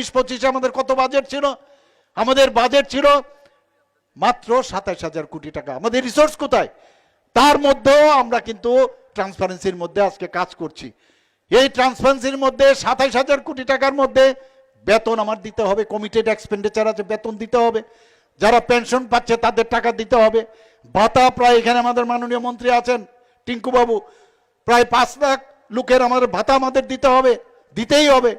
চব্বিশ পঁচিশে আমাদের কত বাজেট ছিল? আমাদের বাজেট ছিল মাত্র সাতাশ হাজার কোটি টাকা। আমাদের রিসোর্স কোথায়? তার মধ্যেও আমরা কিন্তু ট্রান্সপারেন্সির মধ্যে আজকে কাজ করছি। এই ট্রান্সপারেন্সির মধ্যে সাতাইশ হাজার কোটি টাকার মধ্যে বেতন আমার দিতে হবে কমিটেড এক্সপেন্ডিচার আছে, বেতন দিতে হবে। যারা পেনশন পাচ্ছে তাদের টাকা দিতে হবে। ভাতা প্রায় এখানে আমাদের মাননীয় মন্ত্রী আছেন টিঙ্কু বাবু প্রায় পাঁচ লাখ লোকের আমাদের ভাতা আমাদের দিতে হবে, দিতেই হবে।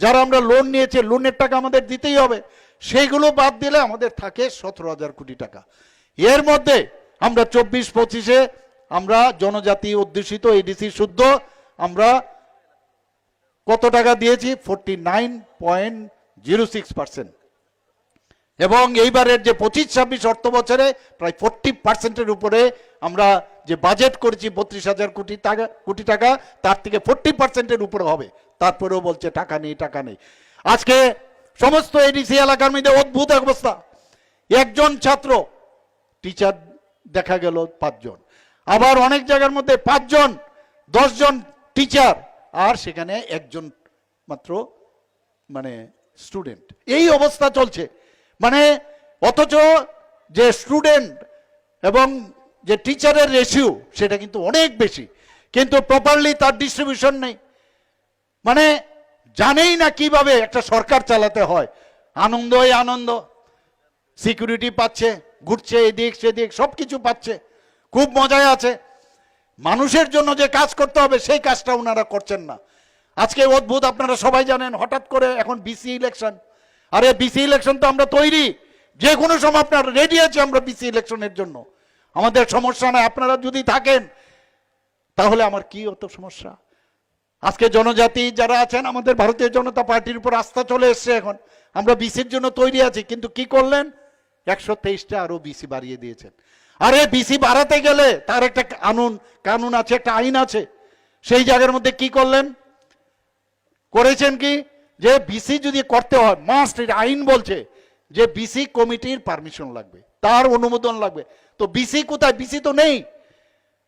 যারা আমরা লোন নিয়েছে লোনের টাকা আমাদের দিতেই হবে। সেইগুলো বাদ দিলে আমাদের থাকে সতেরো হাজার কোটি টাকা। এর মধ্যে আমরা চব্বিশ পঁচিশে আমরা জনজাতি অধ্যুষিত এডিসি শুদ্ধ, আমরা কত টাকা দিয়েছি? Forty nine point zero six percent এবং এইবারের যে পঁচিশ ছাব্বিশ অর্থ বছরে প্রায় ফোরটি পার্সেন্টের উপরে আমরা যে বাজেট করেছি বত্রিশ হাজার কোটি টাকা কোটি টাকা, তার থেকে ফোরটি পার্সেন্টের উপরে হবে। তারপরেও বলছে, টাকা নেই টাকা নেই। আজকে সমস্ত এডিসি এলাকার মধ্যে অদ্ভুত অবস্থা। একজন ছাত্র টিচার দেখা গেল পাঁচজন। আবার অনেক জায়গার মধ্যে পাঁচজন, দশজন টিচার আর সেখানে একজন মাত্র মানে স্টুডেন্ট এই অবস্থা চলছে। মানে অথচ যে স্টুডেন্ট এবং যে টিচারের রেশিও সেটা কিন্তু অনেক বেশি। কিন্তু প্রপারলি তার ডিস্ট্রিবিউশন নেই। মানে জানেই না কীভাবে একটা সরকার চালাতে হয়। আনন্দই আনন্দ। সিকিউরিটি পাচ্ছে, ঘুরছে এদিক সেদিক সব কিছু পাচ্ছে। খুব মজায় আছে। মানুষের জন্য যে কাজ করতে হবে, সেই কাজটা ওনারা করছেন না। আজকে অদ্ভুত, আপনারা সবাই জানেন, হঠাৎ করে এখন বিসি ইলেকশন। আরে বিসি ইলেকশন তো আমরা তৈরি। যে কোনো সময় আপনার রেডি আছে আমরা বিসি ইলেকশনের জন্য। আমাদের সমস্যা নাই, আপনারা যদি থাকেন, তাহলে আমার কি অত সমস্যা? আজকে জনজাতি যারা আছেন, আমাদের ভারতীয় জনতা পার্টির উপর আস্থা চলে এসছে এখন। আমরা বিসির জন্য তৈরি আছি, কিন্তু কি করলেন? একশো তেইশটা আরও বিসি বাড়িয়ে দিয়েছেন। আরে বিসি বাড়াতে গেলে তার একটা কানুন কানুন আছে, একটা আইন আছে। সেই জায়গার মধ্যে কি করলেন? করেছেন কি? যে বিসি যদি করতে হয় মাস্ট আইন বলছে, যে বিসি কমিটির পারমিশন লাগবে, তার অনুমোদন লাগবে। তো বিসি কোথায়? বিসি তো নেই।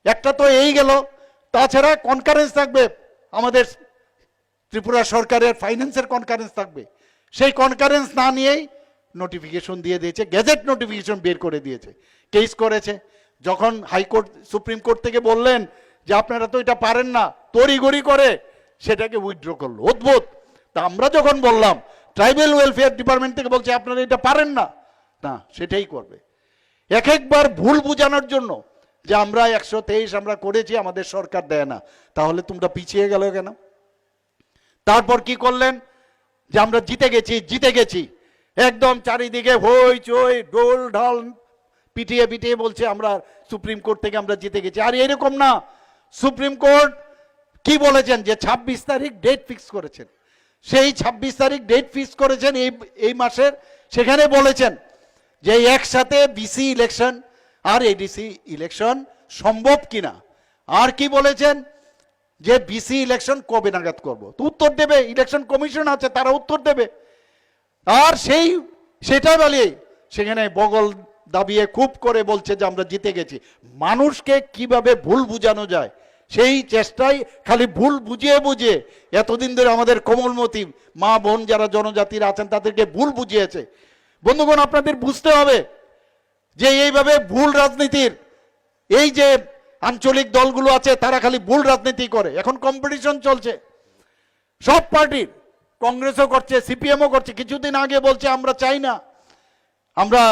একটা তো এই গেল। তাছাড়া কনকারেন্স থাকবে। আমাদের ত্রিপুরা সরকারের ফাইন্যান্সের কনকারেন্স থাকবে। সেই কনকারেন্স না নিয়েই নোটিফিকেশন দিয়ে দিয়েছে গেজেট নোটিফিকেশন বের করে দিয়েছে। কেস করেছে। যখন হাইকোর্ট, সুপ্রিম কোর্ট থেকে বললেন যে আপনারা তো এটা পারেন না তড়িগড়ি করে সেটাকে উইথড্র করল। অদ্ভুত! তা আমরা যখন বললাম ট্রাইবেল ওয়েলফেয়ার ডিপার্টমেন্ট থেকে বলছে, আপনারা এটা পারেন না। না, সেটাই করবে। এক একবার ভুল বোঝানোর জন্য যে আমরা একশো তেইশ আমরা করেছি, আমাদের সরকার দেয় না। তাহলে তোমরা পিছিয়ে গেল কেন? তারপর কি করলেন? যে আমরা জিতে গেছি জিতে গেছি। একদম চারিদিকে হই চই ডোল ঢাল পিটিয়ে পিটিয়ে বলছে, আমরা সুপ্রিম কোর্ট থেকে আমরা জিতে গেছি। আর এরকম না। সুপ্রিম কোর্ট কি বলেছেন? যে ২৬ তারিখ ডেট ফিক্স করেছেন। সেই ২৬ তারিখ ডেট ফিক্স করেছেন এই এই মাসের। সেখানে বলেছেন যে একসাথে বিসি ইলেকশন আর এডিসি ইলেকশন সম্ভব কিনা? আর কি বলেছেন? যে বিসি ইলেকশন কবে নাগাদ করব? তো উত্তর দেবে ইলেকশন কমিশন আছে, তারা উত্তর দেবে। আর সেই, সেটা বলে সেখানে বগল দাবিয়ে খুব করে বলছে যে আমরা জিতে গেছি। মানুষকে কীভাবে ভুল বুঝানো যায়? সেই চেষ্টাই খালি ভুল বুঝিয়ে বুঝিয়ে এতদিন ধরে আমাদের কোমলমতি মা বোন যারা জনজাতির আছেন, তাদেরকে ভুল বুঝিয়েছে। বন্ধুগণ, আপনাদের বুঝতে হবে যে এইভাবে ভুল রাজনীতির, এই যে আঞ্চলিক দলগুলো আছে, তারা খালি ভুল রাজনীতি করে। এখন কম্পিটিশন চলছে। সব পার্টির, কংগ্রেসও করছে, সিপিএমও করছে। কিছুদিন আগে বলছে, আমরা চাই না। আমরা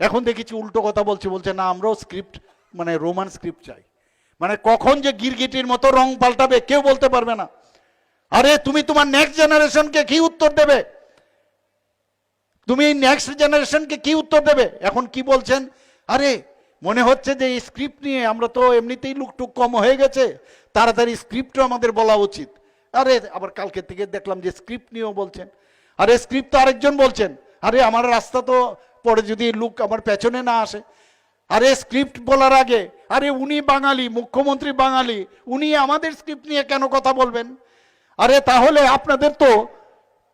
এখন দেখেছি উল্টো কথা বলছে বলছে, না, আমরাও স্ক্রিপ্ট মানে রোমান স্ক্রিপ্ট চাই। মানে কখন যে গিরগিটির মতো রং পাল্টাবে, কেউ বলতে পারবে না। আরে, তুমি তোমার নেক্সট জেনারেশনকে কি উত্তর দেবে? তুমি এই নেক্সট জেনারেশনকে কি উত্তর দেবে? এখন কি বলছেন? আরে, মনে হচ্ছে যে এই স্ক্রিপ্ট নিয়ে আমরা তো এমনিতেই লুকটুক কম হয়ে গেছে। তাড়াতাড়ি স্ক্রিপ্টও আমাদের বলা উচিত। আরে, আবার কালকে থেকে দেখলাম যে স্ক্রিপ্ট নিয়েও বলছেন। আরে স্ক্রিপ্ট তো আরেকজন বলছেন। আরে, আমার রাস্তা তো পরে যদি লুক আমার পেছনে না আসে। আরে স্ক্রিপ্ট বলার আগে, আরে, উনি বাঙালি, মুখ্যমন্ত্রী বাঙালি, উনি আমাদের স্ক্রিপ্ট নিয়ে কেন কথা বলবেন? আরে, তাহলে আপনাদের তো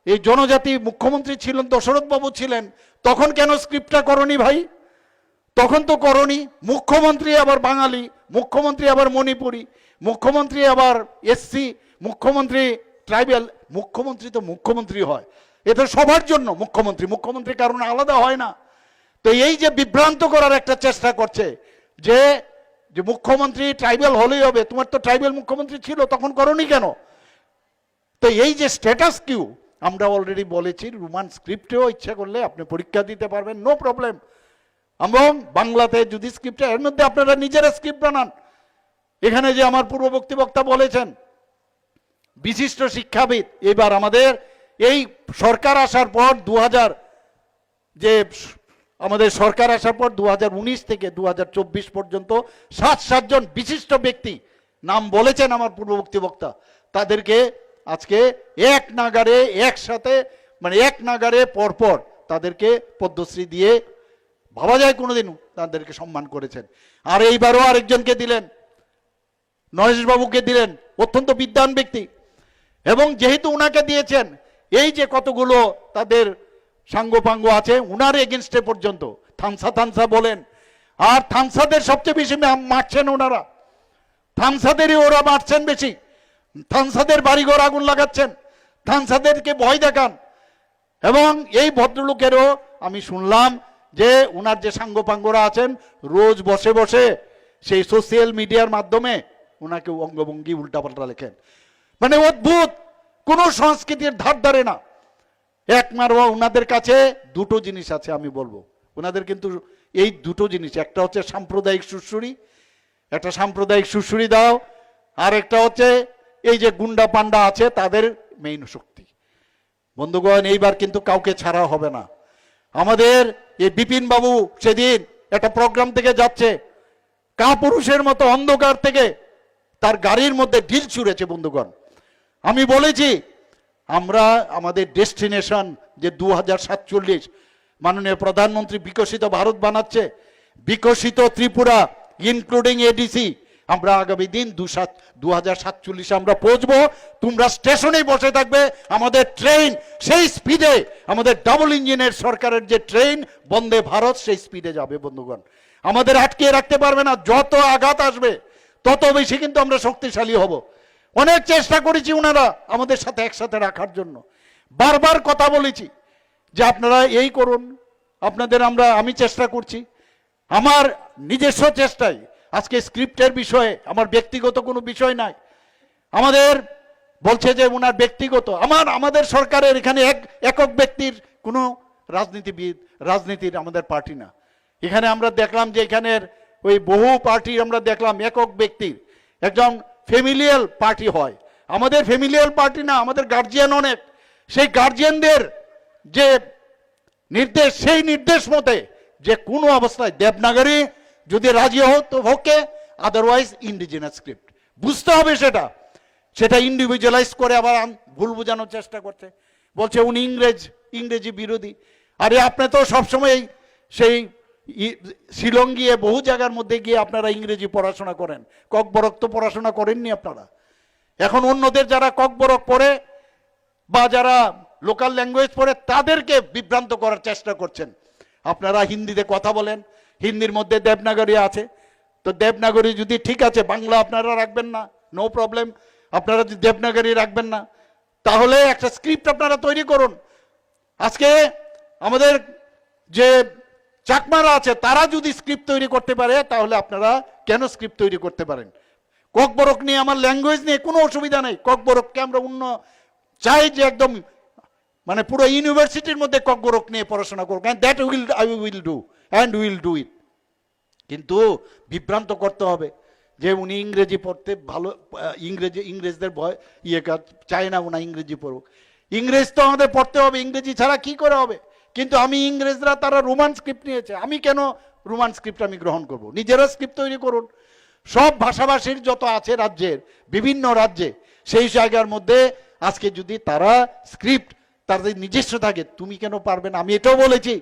এই জনজাতি মুখ্যমন্ত্রী ছিলেন দশরথ বাবু ছিলেন, তখন কেন স্ক্রিপ্টটা করনি ভাই? তখন তো করনি। মুখ্যমন্ত্রী আবার বাঙালি, মুখ্যমন্ত্রী আবার মণিপুরি, মুখ্যমন্ত্রী আবার এসসি মুখ্যমন্ত্রী ট্রাইবেল মুখ্যমন্ত্রী তো মুখ্যমন্ত্রী হয়। এটা সবার জন্য মুখ্যমন্ত্রী মুখ্যমন্ত্রী কারণে আলাদা হয় না। তো এই যে বিভ্রান্ত করার একটা চেষ্টা করছে, যে যে মুখ্যমন্ত্রী ট্রাইবেল হলেই হবে, তোমার তো ট্রাইবেল মুখ্যমন্ত্রী ছিল, তখন করনি কেন? তো এই যে স্ট্যাটাস কিউ আমরা অলরেডি বলেছি, রোমান স্ক্রিপ্টেও ইচ্ছা করলে আপনি পরীক্ষা দিতে পারবেন নো প্রবলেম এবং বাংলাতে যদি স্ক্রিপ্ট এর মধ্যে আপনারা নিজেরা স্ক্রিপ্ট বানান। এখানে যে আমার পূর্ববর্তী বক্তা বলেছেন, বিশিষ্ট শিক্ষাবিদ, এবার আমাদের এই সরকার আসার পর দু হাজার যে আমাদের সরকার আসার পর দু হাজার উনিশ থেকে দু হাজার চব্বিশ পর্যন্ত সাত সাতজন বিশিষ্ট ব্যক্তি নাম বলেছেন আমার পূর্ববর্তী বক্তা তাদেরকে আজকে এক নাগারে একসাথে মানে এক নাগারে পরপর তাদেরকে পদ্মশ্রী দিয়ে ভাবা যায় কোনোদিন তাদেরকে সম্মান করেছেন। আর এইবারও আরেকজনকে দিলেন, নরেশবাবুকে দিলেন, অত্যন্ত বিদ্বান ব্যক্তি। এবং যেহেতু উনাকে দিয়েছেন, এই যে কতগুলো তাদের সাঙ্গপাঙ্গ আছে, উনার এগেনস্টে পর্যন্ত, থানসা থানসা বলেন। আর থানসাদের সবচেয়ে বেশি মারছেন ওনারা। থানসাদেরই ওরা মারছেন বেশি। থানসাদের বাড়িঘর আগুন লাগাচ্ছেন। থানসাদেরকে ভয় দেখান। এবং এই ভদ্রলোকেরও আমি শুনলাম যে ওনার যে সাঙ্গপাঙ্গরা আছেন, রোজ বসে বসে সেই সোশ্যাল মিডিয়ার মাধ্যমে ওনাকে অঙ্গভঙ্গি উল্টাপাল্টা লেখেন। মানে অদ্ভুত! কোন সংস্কৃতির ধার ধারে না। একমার ওনাদের কাছে দুটো জিনিস আছে আমি বলব। ওনাদের কিন্তু এই দুটো জিনিস, একটা হচ্ছে সাম্প্রদায়িক সুশ্রুরি একটা সাম্প্রদায়িক সুশ্রুরি দাও, আর একটা হচ্ছে এই যে গুন্ডা পান্ডা আছে, তাদের মেইন শক্তি। বন্ধুগণ, এইবার কিন্তু কাউকে ছাড়া হবে না। আমাদের এই বিপিন বাবু সেদিন একটা প্রোগ্রাম থেকে যাচ্ছে। কাপুরুষের মতো অন্ধকার থেকে তার গাড়ির মধ্যে ঢিল ছুঁড়েছে, বন্ধুগণ। আমি বলেছি, আমরা আমাদের ডেস্টিনেশন যে দু হাজার সাতচল্লিশ মাননীয় প্রধানমন্ত্রী বিকশিত ভারত বানাচ্ছে, বিকশিত ত্রিপুরা ইনক্লুডিং এডিসি আমরা আগামী দিন দু সাত, দু হাজার সাতচল্লিশে আমরা পৌঁছবো। তোমরা স্টেশনে বসে থাকবে। আমাদের ট্রেন সেই স্পিডে, আমাদের ডাবল ইঞ্জিনের সরকারের যে ট্রেন, বন্দে ভারত সেই স্পিডে যাবে, বন্ধুগণ। আমাদের আটকে রাখতে পারবে না, যত আঘাত আসবে, তত বেশি কিন্তু আমরা শক্তিশালী হব। অনেক চেষ্টা করেছি ওনারা আমাদের সাথে একসাথে রাখার জন্য। বারবার কথা বলেছি যে আপনারা এই করুন। আপনাদের আমরা, আমি চেষ্টা করছি। আমার নিজস্ব চেষ্টায় আজকে স্ক্রিপ্টের বিষয়ে, আমার ব্যক্তিগত কোনো বিষয় নাই। আমাদের বলছে যে ওনার ব্যক্তিগত, আমার, আমাদের সরকারের এখানে এক, একক ব্যক্তির কোনো রাজনীতিবিদ, রাজনীতির আমাদের পার্টি না। এখানে আমরা দেখলাম যে এখানের ওই বহু পার্টি আমরা দেখলাম একক ব্যক্তির। একজন ফ্যামিলিয়াল পার্টি হয়। আমাদের ফ্যামিলিয়াল পার্টি না, আমাদের গার্জিয়ান অনেক। সেই গার্জিয়ানদের যে নির্দেশ, সেই নির্দেশ মতে যে কোনো অবস্থায় দেবনাগরী যদি রাজি হতো হোকে আদারওয়াইজ ইন্ডিজিনাস স্ক্রিপ্ট বুঝতে হবে সেটা। সেটা ইন্ডিভিজুয়ালাইজ করে আবার ভুল বোঝানোর চেষ্টা করছে। বলছে উনি ইংরেজ, ইংরেজি বিরোধী। আরে আপনি তো সবসময় সেই শিলং গিয়ে বহু জায়গার মধ্যে গিয়ে আপনারা ইংরেজি পড়াশোনা করেন। ককবরক তো পড়াশোনা করেননি আপনারা। এখন অন্যদের যারা ককবরক পড়ে বা যারা লোকাল ল্যাঙ্গুয়েজ পড়ে, তাদেরকে বিভ্রান্ত করার চেষ্টা করছেন। আপনারা হিন্দিতে কথা বলেন হিন্দির মধ্যে দেবনাগরী আছে। তো দেবনাগরী যদি ঠিক আছে, বাংলা আপনারা রাখবেন না নো প্রবলেম আপনারা যদি দেবনাগরী রাখবেন না, তাহলে একটা স্ক্রিপ্ট আপনারা তৈরি করুন। আজকে আমাদের যে চাকমারা আছে, তারা যদি স্ক্রিপ্ট তৈরি করতে পারে, তাহলে আপনারা কেন স্ক্রিপ্ট তৈরি করতে পারেন? ককবরক নিয়ে আমার ল্যাঙ্গুয়েজ নিয়ে কোনো অসুবিধা নেই। ককবরককে আমরা অন্য, চাই যে একদম মানে পুরো ইউনিভার্সিটির মধ্যে ককবরক নিয়ে পড়াশোনা করব that will I will do and will do it কিন্তু বিভ্রান্ত করতে হবে যে উনি ইংরেজি পড়তে ভালো ইংরেজি, ইংরেজদের ভয় ইয়ে চায় না ওনা ইংরেজি পড়ুক। ইংরেজ তো আমাদের পড়তে হবে, ইংরেজি ছাড়া কি করে হবে? কিন্তু আমি ইংরেজরা, তারা রোমান স্ক্রিপ্ট নিয়েছে। আমি কেন রোমান স্ক্রিপ্ট আমি গ্রহণ করব? নিজেরা স্ক্রিপ্ট তৈরি করুন। সব ভাষাভাষীর যত আছে রাজ্যের, বিভিন্ন রাজ্যে, সেই জায়গার মধ্যে আজকে যদি তারা স্ক্রিপ্ট, তাদের নিজস্ব থাকে, তুমি কেন পারবে না? আমি এটাও বলেছি।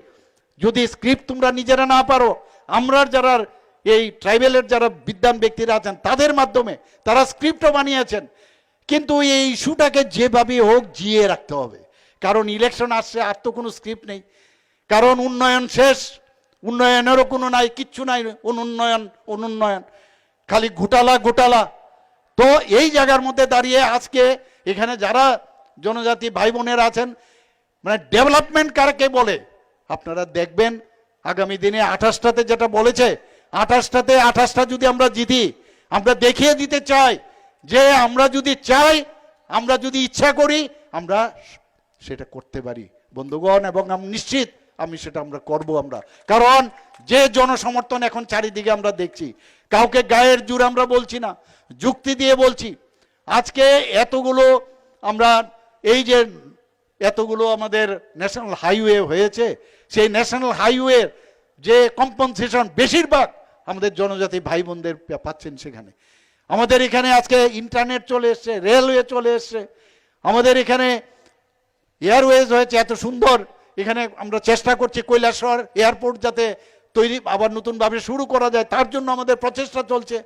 যদি স্ক্রিপ্ট তোমরা নিজেরা না পারো আমরা যারা এই ট্রাইবেলের যারা বিদ্যান ব্যক্তিরা আছেন, তাদের মাধ্যমে তারা স্ক্রিপ্টও বানিয়েছেন। কিন্তু এই ইস্যুটাকে যেভাবে হোক জিয়ে রাখতে হবে। কারণ ইলেকশন আসছে, আর তো কোনো স্ক্রিপ্ট নেই। কারণ উন্নয়ন শেষ, উন্নয়নেরও কোনো নাই, কিচ্ছু নাই অনুন্নয়ন অনুন্নয়ন। খালি ঘোটালা ঘোটালা। তো এই জায়গার মধ্যে দাঁড়িয়ে আজকে এখানে যারা জনজাতি ভাই বোনেরা আছেন মানে ডেভেলপমেন্ট কারকে বলে? আপনারা দেখবেন আগামী দিনে আঠাশটাতে যেটা বলেছে, আঠাশটাতে আঠাশটা যদি আমরা জিতি, আমরা দেখিয়ে দিতে চাই যে আমরা যদি চাই, আমরা যদি ইচ্ছা করি, আমরা সেটা করতে পারি। বন্ধুগণ, এবং আমি নিশ্চিত আমি সেটা আমরা করব আমরা। কারণ যে জনসমর্থন এখন চারিদিকে আমরা দেখছি, কাউকে গায়ের জোর আমরা বলছি না, যুক্তি দিয়ে বলছি। আজকে এতগুলো আমরা, এই যে এতগুলো আমাদের ন্যাশনাল হাইওয়ে হয়েছে সেই ন্যাশনাল হাইওয়ের যে কম্পনসেশন বেশিরভাগ আমাদের জনজাতি ভাই বোনদের পাচ্ছেন সেখানে। আমাদের এখানে আজকে ইন্টারনেট চলে এসছে রেলওয়ে চলে এসছে। আমাদের এখানে এয়ারওয়েজ হয়েছে, এত সুন্দর। এখানে আমরা চেষ্টা করছি কৈলাসহর এয়ারপোর্ট যাতে তৈরি, আবার নতুনভাবে শুরু করা যায়, তার জন্য আমাদের প্রচেষ্টা চলছে।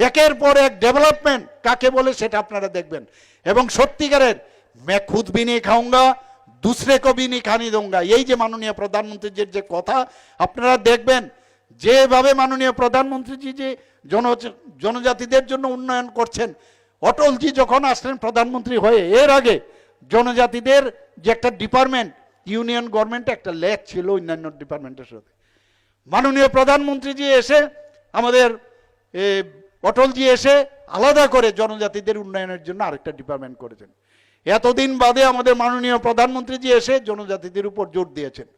একের পর এক ডেভেলপমেন্ট কাকে বলে সেটা আপনারা দেখবেন। এবং সত্যিকারের, মে খুদ বিনে খাউঙ্গা দুসরে কবি নিখানি দোঙ্গা। এই যে মাননীয় প্রধানমন্ত্রীজির যে কথা, আপনারা দেখবেন, যেভাবে মাননীয় প্রধানমন্ত্রীজি যে জন, জনজাতিদের জন্য উন্নয়ন করছেন, অটলজি যখন আসলেন প্রধানমন্ত্রী হয়ে, এর আগে জনজাতিদের যে একটা ডিপার্টমেন্ট, ইউনিয়ন গভর্নমেন্টে একটা লেখ ছিল অন্যান্য ডিপার্টমেন্টের সাথে। মাননীয় প্রধানমন্ত্রীজি এসে আমাদের অটলজি এসে আলাদা করে জনজাতিদের উন্নয়নের জন্য আরেকটা ডিপার্টমেন্ট করেছেন। এতদিন বাদে আমাদের মাননীয় প্রধানমন্ত্রীজি এসে জনজাতিদের উপর জোর দিয়েছেন।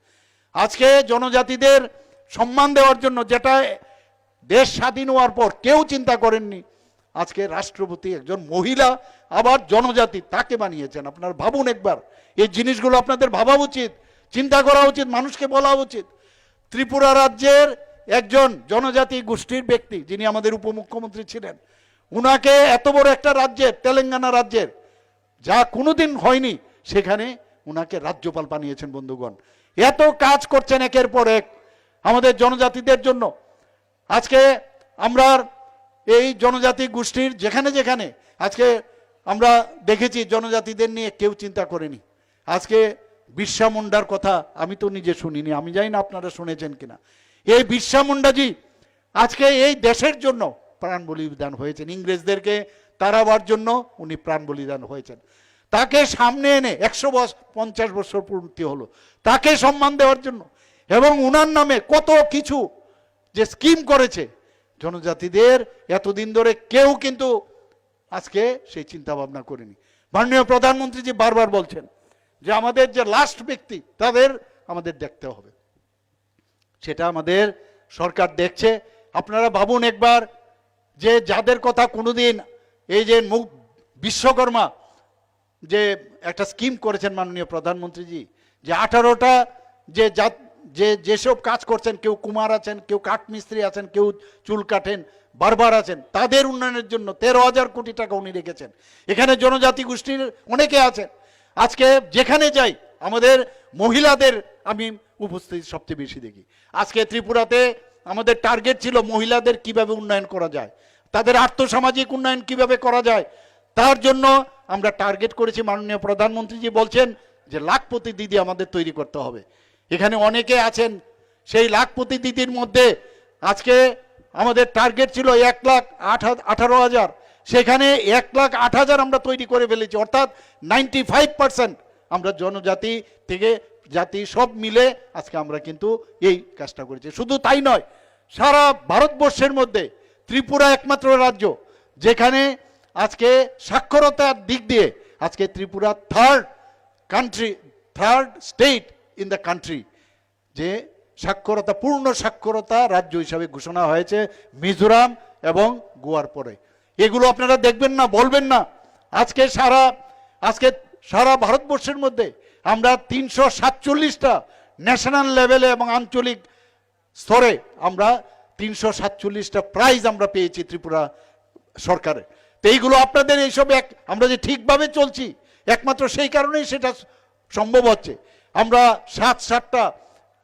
আজকে জনজাতিদের সম্মান দেওয়ার জন্য যেটা দেশ স্বাধীন হওয়ার পর কেউ চিন্তা করেননি, আজকে রাষ্ট্রপতি একজন মহিলা আবার জনজাতি তাকে বানিয়েছেন। আপনার ভাবুন একবার, এই জিনিসগুলো আপনাদের ভাবা উচিত, চিন্তা করা উচিত, মানুষকে বলা উচিত। ত্রিপুরা রাজ্যের একজন জনজাতি গোষ্ঠীর ব্যক্তি যিনি আমাদের উপমুখ্যমন্ত্রী ছিলেন, উনাকে এত বড় একটা রাজ্যের, তেলেঙ্গানা রাজ্যের যা কোনোদিন হয়নি, সেখানে উনাকে রাজ্যপাল বানিয়েছেন, বন্ধুগণ। এত কাজ করছেন একের পর এক আমাদের জনজাতিদের জন্য। আজকে আমরা এই জনজাতি গোষ্ঠীর যেখানে যেখানে, আজকে আমরা দেখেছি জনজাতিদের নিয়ে কেউ চিন্তা করেনি। আজকে বিরসা মুন্ডার কথা আমি তো নিজে শুনিনি, আমি জানি না আপনারা শুনেছেন কিনা। এই বিরসা মুন্ডাজি আজকে এই দেশের জন্য প্রাণ বলিদান হয়েছেন। ইংরেজদেরকে তাড়াবার জন্য উনি প্রাণ বলিদান হয়েছেন। তাকে সামনে এনে একশো বছর পঞ্চাশ বছর পূর্তি হলো। তাকে সম্মান দেওয়ার জন্য এবং উনার নামে কত কিছু যে স্কিম করেছে, জনজাতিদের এতদিন ধরে কেউ কিন্তু আজকে সেই চিন্তা ভাবনা করেনি। মাননীয় প্রধানমন্ত্রী যে বারবার বলছেন যে আমাদের যে লাস্ট ব্যক্তি, তাদের আমাদের দেখতে হবে। সেটা আমাদের সরকার দেখছে। আপনারা ভাবুন একবার যে যাদের কথা কোনোদিন এই যে মুখ বিশ্বকর্মা যে একটা স্কিম করেছেন মাননীয় প্রধানমন্ত্রীজি, যে আঠারোটা যে জাত, যে যেসব কাজ করছেন, কেউ কুমার আছেন, কেউ কাঠমিস্ত্রি আছেন, কেউ চুল কাটেন, বারবার আছেন, তাদের উন্নয়নের জন্য তেরো হাজার কোটি টাকা উনি রেখেছেন। এখানে জনজাতি গোষ্ঠীর অনেকে আছেন। আজকে যেখানে যাই, আমাদের মহিলাদের আমি উপস্থিতি সবচেয়ে বেশি দেখি। আজকে ত্রিপুরাতে আমাদের টার্গেট ছিল মহিলাদের কীভাবে উন্নয়ন করা যায়। তাদের আর্থসামাজিক উন্নয়ন কীভাবে করা যায়, তার জন্য আমরা টার্গেট করেছি মাননীয় প্রধানমন্ত্রীজি বলছেন যে লাখপতি দিদি আমাদের তৈরি করতে হবে। এখানে অনেকে আছেন, সেই লাখপতি দিদির মধ্যে আজকে আমাদের টার্গেট ছিল এক লাখ আঠারো হাজার। সেখানে এক লাখ আট হাজার আমরা তৈরি করে ফেলেছি, অর্থাৎ নাইনটি ফাইভ পার্সেন্ট আমরা জনজাতি থেকে জাতি সব মিলে আজকে আমরা কিন্তু এই কাজটা করেছি। শুধু তাই নয়, সারা ভারতবর্ষের মধ্যে ত্রিপুরা একমাত্র রাজ্য, যেখানে আজকে সাক্ষরতার দিক দিয়ে আজকে Tripura third country third state in the country যে সাক্ষরতা পূর্ণ সাক্ষরতা রাজ্য হিসাবে ঘোষণা হয়েছে মিজোরাম এবং গোয়ার পরে। এগুলো আপনারা দেখবেন না, বলবেন না। আজকে সারা আজকে সারা ভারতবর্ষের মধ্যে আমরা তিনশো সাতচল্লিশটা ন্যাশনাল লেভেলে এবং আঞ্চলিক স্তরে আমরা তিনশো সাতচল্লিশটা প্রাইজ আমরা পেয়েছি ত্রিপুরা সরকারের তো এইগুলো আপনাদের এইসব এক আমরা যে ঠিকভাবে চলছি, একমাত্র সেই কারণেই সেটা সম্ভব হচ্ছে। আমরা সাত সাতটা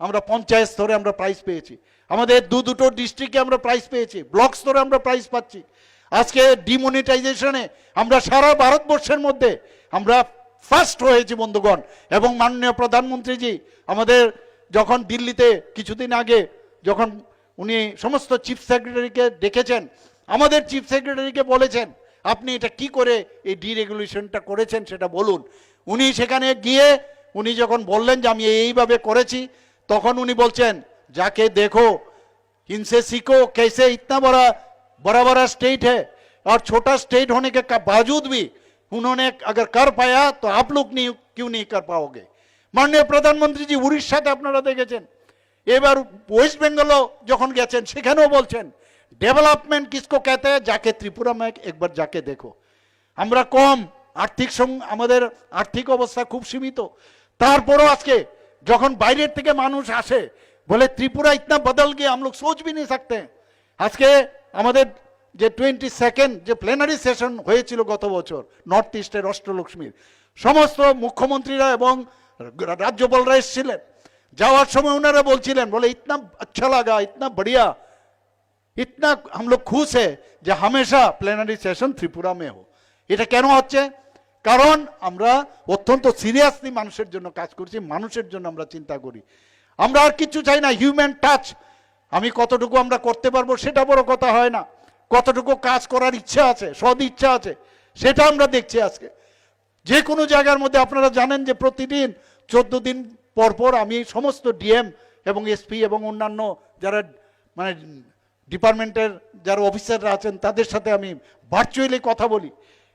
আমরা পঞ্চায়েত স্তরে আমরা প্রাইজ পেয়েছি। আমাদের দু দুটো ডিস্ট্রিক্টে আমরা প্রাইজ পেয়েছি। ব্লক স্তরে আমরা প্রাইজ পাচ্ছি। আজকে ডিমনিটাইজেশনে আমরা সারা ভারতবর্ষের মধ্যে আমরা ফার্স্ট হয়েছি বন্ধুগণ। এবং মাননীয় প্রধানমন্ত্রীজি আমাদের যখন দিল্লিতে কিছুদিন আগে যখন উনি সমস্ত চিফ সেক্রেটারিকে ডেকেছেন আমাদের চিফ সেক্রেটারিকে বলেছেন আপনি এটা কি করে এই ডিরেগুলেশনটা করেছেন সেটা বলুন উনি সেখানে গিয়ে উনি যখন বললেন যে আমি এইভাবে করেছি তখন উনি বলছেন যাকে দেখো इनसे सीखो कैसे इतना बड़ा बड़ा बड़ा स्टेट है और छोटा स्टेट होने के का- बावजूद भी उन्होंने अगर कर पाया तो आप लोग नहीं क्यों नहीं कर पाओगे মাননীয় প্রধানমন্ত্রীজি উড়িষ্যাতে আপনারা দেখেছেন এবার ওয়েস্ট বেঙ্গলও যখন গেছেন, সেখানেও বলছেন ডেভেলপমেন্ট কিসকো কেতে যাকে ত্রিপুরা ম্যাক একবার যাকে দেখো। আমরা কম, আর্থিক আমাদের আর্থিক অবস্থা খুব সীমিত। তারপরও আজকে যখন বাইরের থেকে মানুষ আসে, বলে ত্রিপুরা ইতনা বদল গিয়ে আমলো সোচ বি নি থাকতে আজকে আমাদের যে টোয়েন্টি সেকেন্ড যে প্লেনারি সেশন হয়েছিল গত বছর নর্থ ইস্টের অষ্টলক্ষ্মীর, সমস্ত মুখ্যমন্ত্রীরা এবং রাজ্যপালরা এসেছিলেন। যাওয়ার সময় ওনারা বলছিলেন, বলে, ইতনা আচ্ছা লাগা, ইতনা বড়িয়া। ইতনা আমলোক খুশ হে যে হামেশা প্লেনারি সেশন ত্রিপুরা মে হো। এটা কেন হচ্ছে? কারণ আমরা অত্যন্ত সিরিয়াসলি মানুষের জন্য কাজ করছি, মানুষের জন্য আমরা চিন্তা করি। আমরা আর কিছু চাই না হিউম্যান টাচ আমি কতটুকু আমরা করতে পারব সেটা বড় কথা হয় না। কতটুকু কাজ করার ইচ্ছা আছে সদ ইচ্ছা আছে, সেটা আমরা দেখছি আজকে। যে কোনো জায়গার মধ্যে আপনারা জানেন যে প্রতিদিন চোদ্দ দিন পর পর আমি সমস্ত ডিএম এবং এসপি এবং অন্যান্য যারা মানে ডিপার্টমেন্টের যারা অফিসাররা আছেন, তাদের সাথে আমি ভার্চুয়ালি কথা বলি।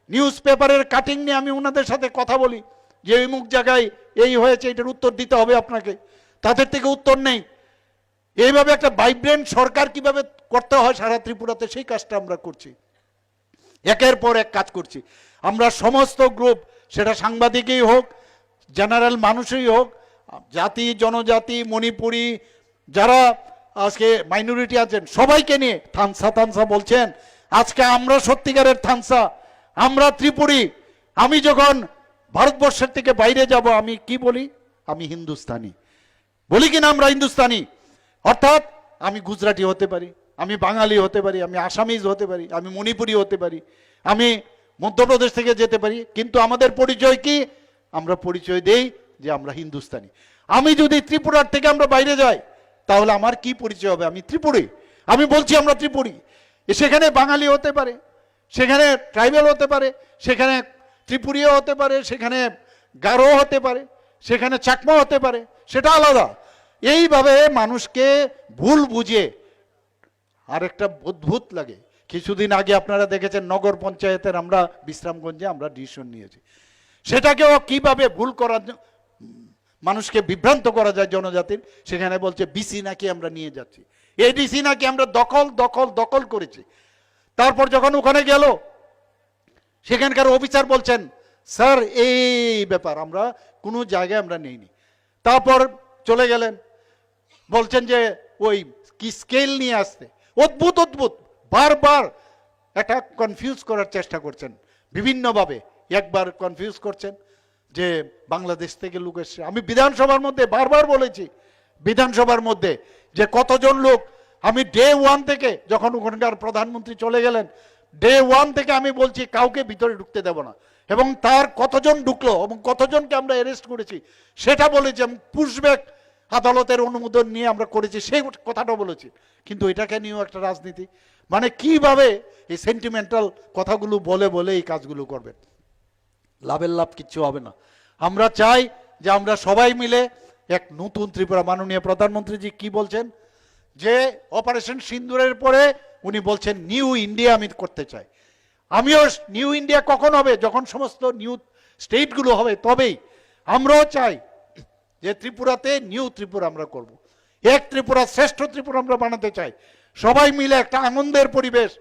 নিউজ পেপারের কাটিং নিয়ে আমি ওনাদের সাথে কথা বলি যে মুখ জায়গায় এই হয়েছে, এটার উত্তর দিতে হবে আপনাকে। তাদের থেকে উত্তর নেই। এইভাবে একটা ভাইব্রেন্ট সরকার কীভাবে করতে হয় সারা ত্রিপুরাতে, সেই কাজটা আমরা করছি। একের পর এক কাজ করছি। আমরা সমস্ত গ্রুপ সেটা সাংবাদিকই হোক জেনারেল মানুষই হোক জাতি, জনজাতি, মণিপুরি, যারা আজকে মাইনরিটি আছেন, সবাইকে নিয়ে থানসা থানসা বলছেন, আজকে আমরা সত্যিকারের থানসা, আমরা ত্রিপুরী, আমি যখন ভারতবর্ষের থেকে বাইরে যাব, আমি কি বলি? আমি হিন্দুস্তানি। বলি কিনা আমরা হিন্দুস্তানি? অর্থাৎ আমি গুজরাটি হতে পারি, আমি বাঙালি হতে পারি, আমি আসামিজ হতে পারি, আমি মণিপুরি হতে পারি, আমি মধ্যপ্রদেশ থেকে যেতে পারি, কিন্তু আমাদের পরিচয় কি? আমরা পরিচয় দেই যে আমরা হিন্দুস্তানি। আমি যদি ত্রিপুরার থেকে আমরা বাইরে যাই, তাহলে আমার কি পরিচয় হবে? আমি ত্রিপুরী। আমি বলছি আমরা ত্রিপুরী। সেখানে বাঙালি হতে পারে, সেখানে ট্রাইবেল হতে পারে, সেখানে ত্রিপুরীয় হতে পারে, সেখানে গারো হতে পারে, সেখানে চাকমা হতে পারে, সেটা আলাদা। এইভাবে মানুষকে ভুল বুঝে আর একটা অদ্ভুত লাগে। কিছুদিন আগে আপনারা দেখেছেন নগর পঞ্চায়েতের আমরা বিশ্রামগঞ্জে আমরা ডিসিশন নিয়েছি। সেটাকেও কীভাবে ভুল করার মানুষকে বিভ্রান্ত করা যায় জনজাতির, সেখানে বলছে বিসি নাকি আমরা নিয়ে যাচ্ছি। এডিসি নাকি আমরা দখল দখল দখল করেছি। তারপর যখন ওখানে গেল, সেখানকার অফিসার বলছেন, স্যার, এই ব্যাপার আমরা কোনো জায়গায় আমরা নেইনি। তারপর চলে গেলেন, বলছেন যে ওই কি স্কেল নিয়ে আসতে। অদ্ভুত অদ্ভুত। বারবার একটা কনফিউজ করার চেষ্টা করছেন। বিভিন্নভাবে একবার কনফিউজ করছেন। যে বাংলাদেশ থেকে লোক এসছে। আমি বিধানসভার মধ্যে বারবার বলেছি, বিধানসভার মধ্যে যে কতজন লোক, আমি ডে ওয়ান থেকে যখন ওখানকার প্রধানমন্ত্রী চলে গেলেন ডে ওয়ান থেকে আমি বলছি, কাউকে ভিতরে ঢুকতে দেব না। এবং তার কতজন ঢুকলো এবং কতজনকে আমরা অ্যারেস্ট করেছি, সেটা বলেছি আমি পুশব্যাক আদালতের অনুমোদন নিয়ে আমরা করেছি, সেই কথাটা বলেছি। কিন্তু এটাকে নিয়েও একটা রাজনীতি। মানে কীভাবে এই সেন্টিমেন্টাল কথাগুলো বলে বলে এই কাজগুলো করবেন? লাভের লাভ কিচ্ছু হবে না। আমরা চাই যে আমরা সবাই মিলে এক নতুন ত্রিপুরা মাননীয় প্রধানমন্ত্রীজি কি বলছেন? যে অপারেশন সিন্দুরের পরে উনি বলছেন নিউ ইন্ডিয়া আমি করতে চাই। আমিও নিউ ইন্ডিয়া কখন হবে? যখন সমস্ত নিউ স্টেটগুলো হবে, তবেই। আমরাও চাই যে ত্রিপুরাতে নিউ ত্রিপুরা আমরা করব। এক ত্রিপুরা, শ্রেষ্ঠ ত্রিপুরা আমরা বানাতে চাই। সবাই মিলে একটা আনন্দের পরিবেশ।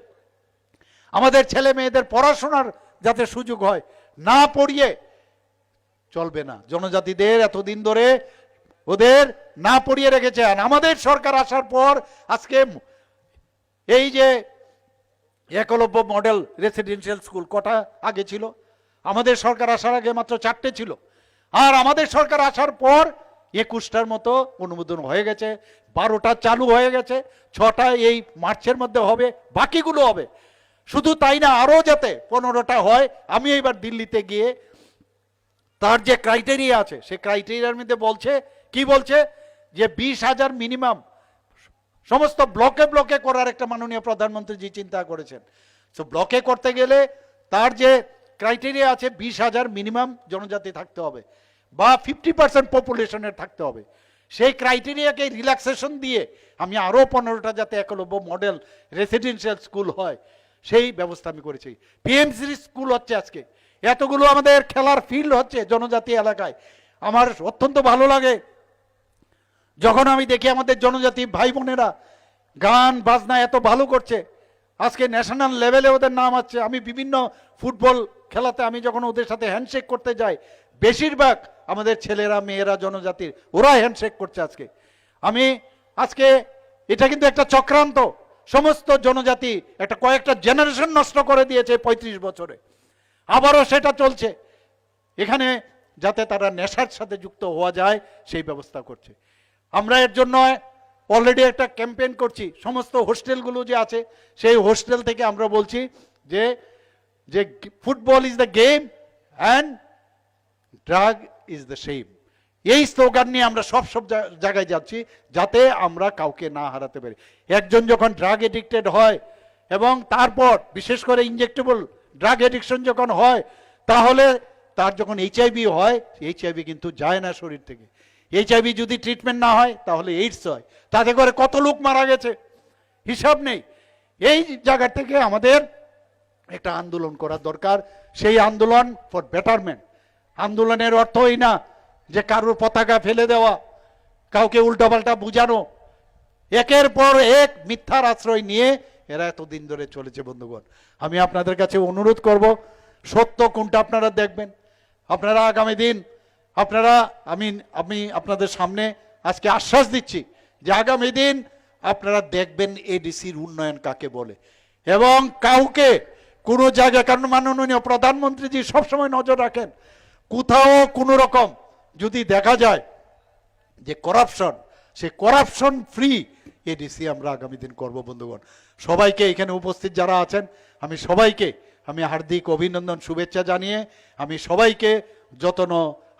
আমাদের ছেলে মেয়েদের পড়াশোনার যাতে সুযোগ হয় না পড়িয়ে চলবে না। জনজাতিদের এতদিন ধরে ওদের না পড়িয়ে রেখেছে আর আমাদের সরকার আসার পর আজকে এই যে একলব্য মডেল রেসিডেন্সিয়াল স্কুল কটা আগে ছিল? আমাদের সরকার আসার আগে মাত্র চারটে ছিল। আর আমাদের সরকার আসার পর একুশটার মতো অনুমোদন হয়ে গেছে, বারোটা চালু হয়ে গেছে, ছটা এই মার্চের মধ্যে হবে, বাকিগুলো হবে। শুধু তাই না, আরও যাতে পনেরোটা হয়, আমি এবার দিল্লিতে গিয়ে তার যে ক্রাইটেরিয়া আছে, সে ক্রাইটেরিয়ার মধ্যে বলছে, কি বলছে? যে বিশ হাজার মিনিমাম সমস্ত ব্লকে ব্লকে করার একটা মাননীয় প্রধানমন্ত্রীজি চিন্তা করেছেন। তো ব্লকে করতে গেলে তার যে ক্রাইটেরিয়া আছে, বিশ হাজার মিনিমাম জনজাতি থাকতে হবে, বা ফিফটি পার্সেন্ট পপুলেশনের থাকতে হবে। সেই ক্রাইটেরিয়াকে রিল্যাক্সেশন দিয়ে আমি আরও পনেরোটা যাতে একলব্য মডেল রেসিডেন্সিয়াল স্কুল হয় সেই ব্যবস্থা আমি করেছি। পিএমসি স্কুল হচ্ছে আজকে। এতগুলো আমাদের খেলার ফিল্ড হচ্ছে জনজাতি এলাকায়। আমার অত্যন্ত ভালো লাগে। যখন আমি দেখি আমাদের জনজাতি ভাই বোনেরা গান, বাজনা এত ভালো করছে, আজকে ন্যাশনাল লেভেলে ওদের নাম আছে। আমি বিভিন্ন ফুটবল খেলাতে আমি যখন ওদের সাথে হ্যান্ডশেক করতে যাই, বেশিরভাগ আমাদের ছেলেরা, মেয়েরা, জনজাতির ওরা হ্যান্ডশেক করছে আজকে। আমি আজকে, এটা কিন্তু একটা চক্রান্ত। সমস্ত জনজাতি একটা কয়েকটা জেনারেশন নষ্ট করে দিয়েছে পঁয়ত্রিশ বছরে। আবারও সেটা চলছে। এখানে যাতে তারা নেশার সাথে যুক্ত হওয়া যায়, সেই ব্যবস্থা করছে। আমরা এর জন্য অলরেডি একটা ক্যাম্পেইন করছি। সমস্ত হোস্টেলগুলো যে আছে, সেই হোস্টেল থেকে আমরা বলছি যে যে football is the game and drug is the same এই স্লোগান নিয়ে আমরা সব সব জায়গায় যাচ্ছি যাতে আমরা কাউকে না হারাতে পারি। একজন যখন ড্রাগ এডিক্টেড হয় এবং তারপর বিশেষ করে ইনজেক্টেবল ড্রাগ এডিকশন যখন হয়, তাহলে তার যখন এইচআইভি হয় এইচআইভি কিন্তু যায় না শরীর থেকে। এইচআইভি যদি ট্রিটমেন্ট না হয়, তাহলে এইডস হয়। তাতে করে কত লোক মারা গেছে? হিসাব নেই। এই জায়গা থেকে আমাদের একটা আন্দোলন করা দরকার। সেই আন্দোলন ফর বেটারমেন্ট আন্দোলনের অর্থ এই না যে কারোর পতাকা ফেলে দেওয়া, কাউকে উল্টাপাল্টা বুঝানো, একের পর এক মিথ্যার আশ্রয় নিয়ে এরা এতদিন ধরে চলেছে, বন্ধুগণ। আমি আপনাদের কাছে অনুরোধ করব, সত্য কোনটা আপনারা দেখবেন? আপনারা আগামী দিন, আপনারা, আমি আমি আপনাদের সামনে আজকে আশ্বাস দিচ্ছি যে আগামী দিন আপনারা দেখবেন এডিসির উন্নয়ন কাকে বলে। এবং কাউকে কোনো জায়গায়, কারণ মাননীয় প্রধানমন্ত্রীজি সবসময় নজর রাখেন, কোথাও কোনো রকম যদি দেখা যায় যে করাপশন সে করাপশন ফ্রি এডিসি আমরা আগামী দিন করব, বন্ধুগণ। সবাইকে এখানে উপস্থিত যারা আছেন, আমি সবাইকে, আমি হার্দিক অভিনন্দন শুভেচ্ছা জানিয়ে, আমি সবাইকে যতন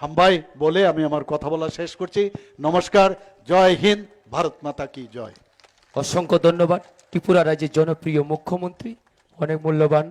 হাম্বাই বলে আমি আমার কথা বলা শেষ করছি। নমস্কার, জয় হিন্দ, ভারত মাতা কি জয়। অসংখ্য ধন্যবাদ। ত্রিপুরা রাজ্যের জনপ্রিয় মুখ্যমন্ত্রী, অনেক মূল্যবান